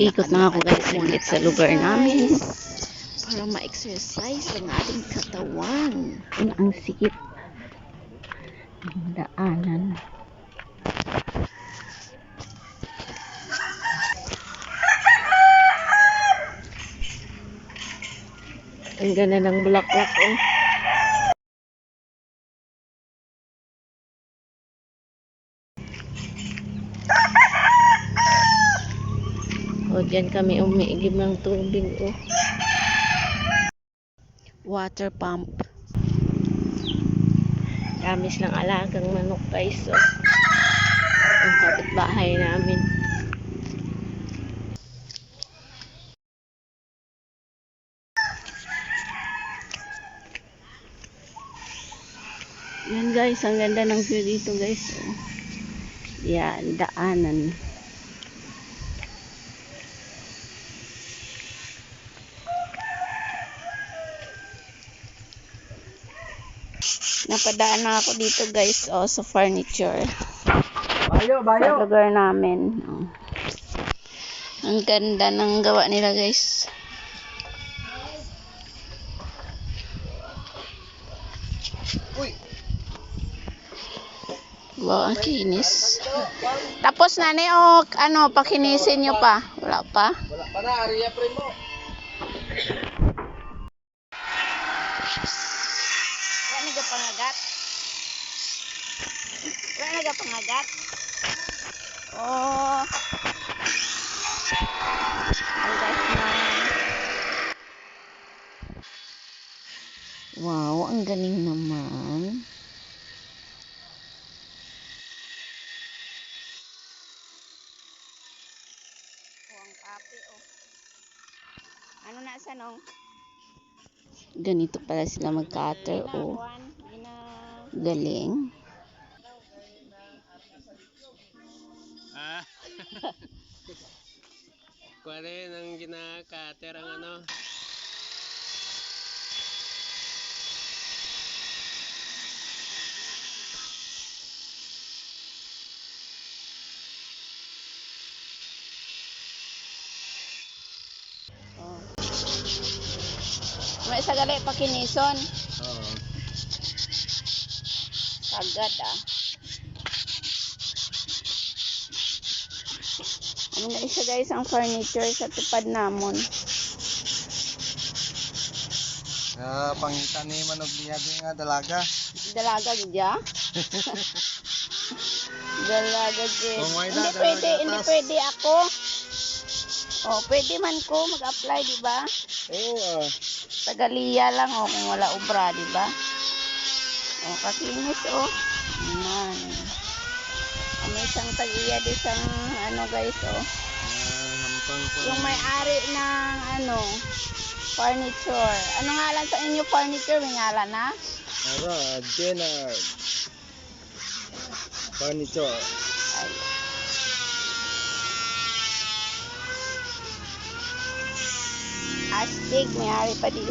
Ikot na ako guys ulit sa lugar namin para ma-exercise ang ating katawan. Ang sikip ng daanan. Ang ganda ng bulaklak oh. O, dyan kami umiigib ng tubig, oh. Water pump. Damis ng alagang manok, guys, oh. Ang kapitbahay namin. Yan guys, ang ganda ng view dito guys. Oh. Yan, daanan. Napadaan na ako dito guys, oh, sa furniture. Bayo, Sa bayo. lugar namin. Oh. Ang ganda ng gawa nila guys. Uy. Wow, ang kinis. Tapos na ni, oh, ano, pakinisin nyo pa. Wala pa. Wala pa na, Aria Primo. Wala nagapangagat. Wala nagapangagat. Oh. Ang guys na. Wow, ang galing naman. Oh, ang kape, oh. Ano na sa nung? Ganito pala sila mag-cutter, oh. Galing. Ah. Kuha rin ang ginakater ang ano. May isa gali pakinison. Oo. Sagad ah. Ano na isa guys ang furniture sa tupad namon. Ah, pangita ni Manog niya din nga dalaga. Dalaga gidya. Dalaga gid. Oh, Hindi pwede, hindi pwede ako. Oh, pwede man ko mag-apply, di ba? Oo, ah. Tagaliya lang oh kung wala obra, di ba? Oh, kakinis oh. Man. May isang tagiya di sa ano guys oh. Pa. Yung may-ari ng ano furniture. Ano ngalan sa inyo furniture? May ngalan na? Ara, Jenna. Furniture. Ay. Astig, may-ari pa di.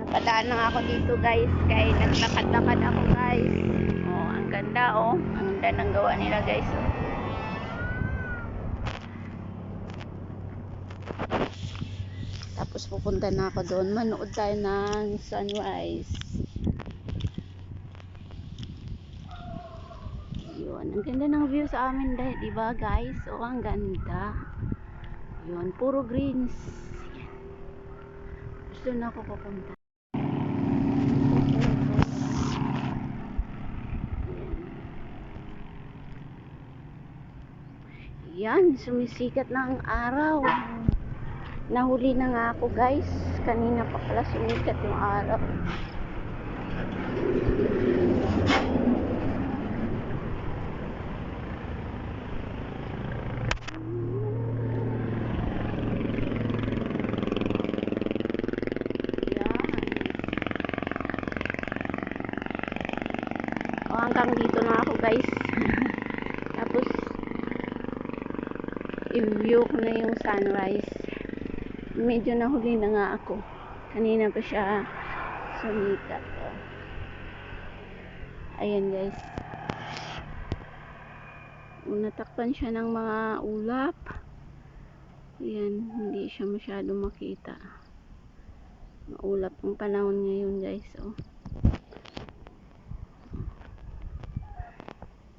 Napadaan lang ako dito guys kay naglakad-lakad ako guys. Ganda ng gawa nila guys. Oh. Tapos pupunta na ako doon. Manood tayo ng sunrise. Yun. Ang ganda ng view sa amin dahil, di ba guys? Oh, ang ganda. Yun. Puro greens. Gusto na ako pupunta. Yan, sumisikat na ang araw. Nahuli na nga ako guys. Kanina pa pala sumikat yung araw. Oh, hanggang dito na ako guys i-view ko na yung sunrise. Medyo nahuli na nga ako. Kanina pa siya sumikat. Ayan guys. Natakpan siya ng mga ulap. Ayan, hindi siya masyado makita. Maulap ang panahon ngayon guys. Oh.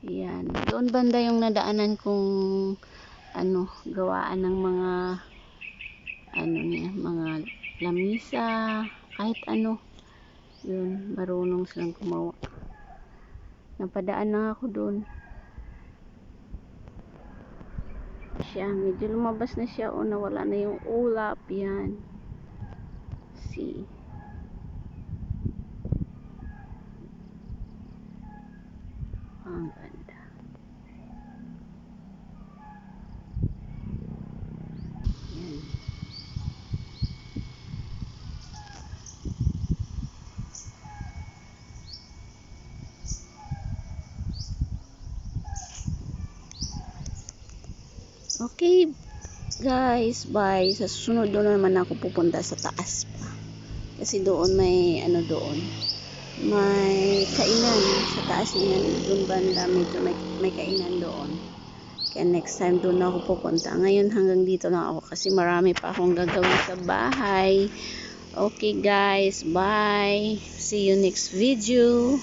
Ayan. Doon banda yung nadaanan kong ano, gawaan ng mga ano niya, mga lamisa, kahit ano. Yun, marunong silang gumawa. Napadaan na ako doon. Siya, medyo lumabas na siya o nawala na yung ulap. Yan. See. Ang ganda. Okay, guys, bye. Sa susunod doon na naman ako pupunta sa taas pa. Kasi doon may, ano doon, may kainan sa taas niyan. Doon banda, may, may kainan doon. Kaya next time doon ako pupunta. Ngayon hanggang dito na ako kasi marami pa akong gagawin sa bahay. Okay guys, bye. See you next video.